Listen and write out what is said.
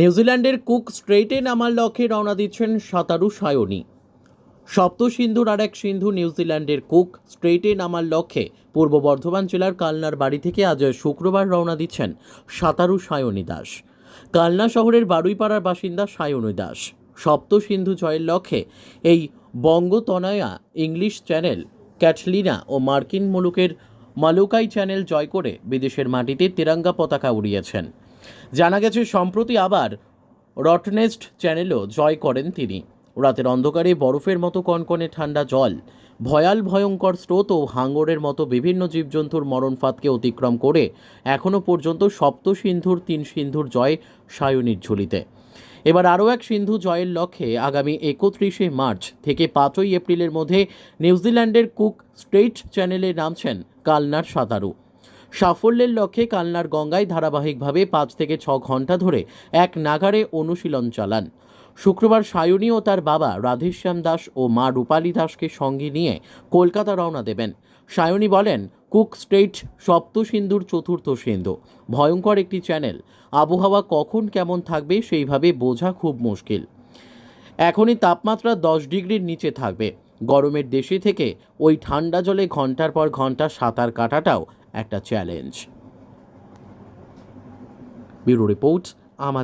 নিউজিল্যান্ডের কুক স্ট্রেইটে নামার লক্ষ্যে রওনা দিচ্ছেন সাঁতারু সায়নী। সপ্ত সিন্ধুর আর এক সিন্ধু নিউজিল্যান্ডের কুক স্ট্রেইটে নামার লক্ষ্যে পূর্ব বর্ধমান জেলার কালনার বাড়ি থেকে আজ শুক্রবার রওনা দিচ্ছেন সাঁতারু সায়নী দাস। কালনা শহরের বারুইপাড়ার বাসিন্দা সায়নী দাস। সপ্ত সিন্ধু জয়ের লক্ষ্যে এই বঙ্গতনয়া ইংলিশ চ্যানেল, ক্যাটলিনা ও মার্কিন মুলুকের মালুকাই চ্যানেল জয় করে বিদেশের মাটিতে তিরঙ্গা পতাকা উড়িয়েছেন। জানা গেছে, সম্প্রতি আবার রটনেস্ট চ্যানেলও জয় করেন তিনি। রাতের অন্ধকারে বরফের মতো কনকনে ঠান্ডা জল, ভয়াল ভয়ঙ্কর স্রোত ও হাঙ্গরের মতো বিভিন্ন জীবজন্তুর মরণফাতকে অতিক্রম করে এখনও পর্যন্ত সপ্ত সিন্ধুর তিন সিন্ধুর জয় সায়নীর ঝুলিতে। এবার আরও এক সিন্ধু জয়ের লক্ষ্যে আগামী একত্রিশে মার্চ থেকে পাঁচই এপ্রিলের মধ্যে নিউজিল্যান্ডের কুক স্ট্রেইট চ্যানেলে নামছেন কালনার সাঁতারু। সাফল্যের লক্ষ্যে কালনার গঙ্গায় ধারাবাহিকভাবে পাঁচ থেকে ছ ঘণ্টা ধরে এক নাগারে অনুশীলন চালান। শুক্রবার সায়নী ও তার বাবা রাধেশ্যাম দাস ও মা রূপালী দাসকে সঙ্গে নিয়ে কলকাতা রওনা দেবেন। সায়নী বলেন, কুক স্ট্রেইট সপ্ত সিন্ধুর চতুর্থ সিন্ধু। ভয়ঙ্কর একটি চ্যানেল। আবহাওয়া কখন কেমন থাকবে সেইভাবে বোঝা খুব মুশকিল। এখনই তাপমাত্রা দশ ডিগ্রির নিচে থাকবে। গরমের দেশে থেকে ওই ঠান্ডা জলে ঘণ্টার পর ঘণ্টা সাঁতার কাটাটাও একটা চ্যালেঞ্জ ব্যুরো রিপোর্ট আমার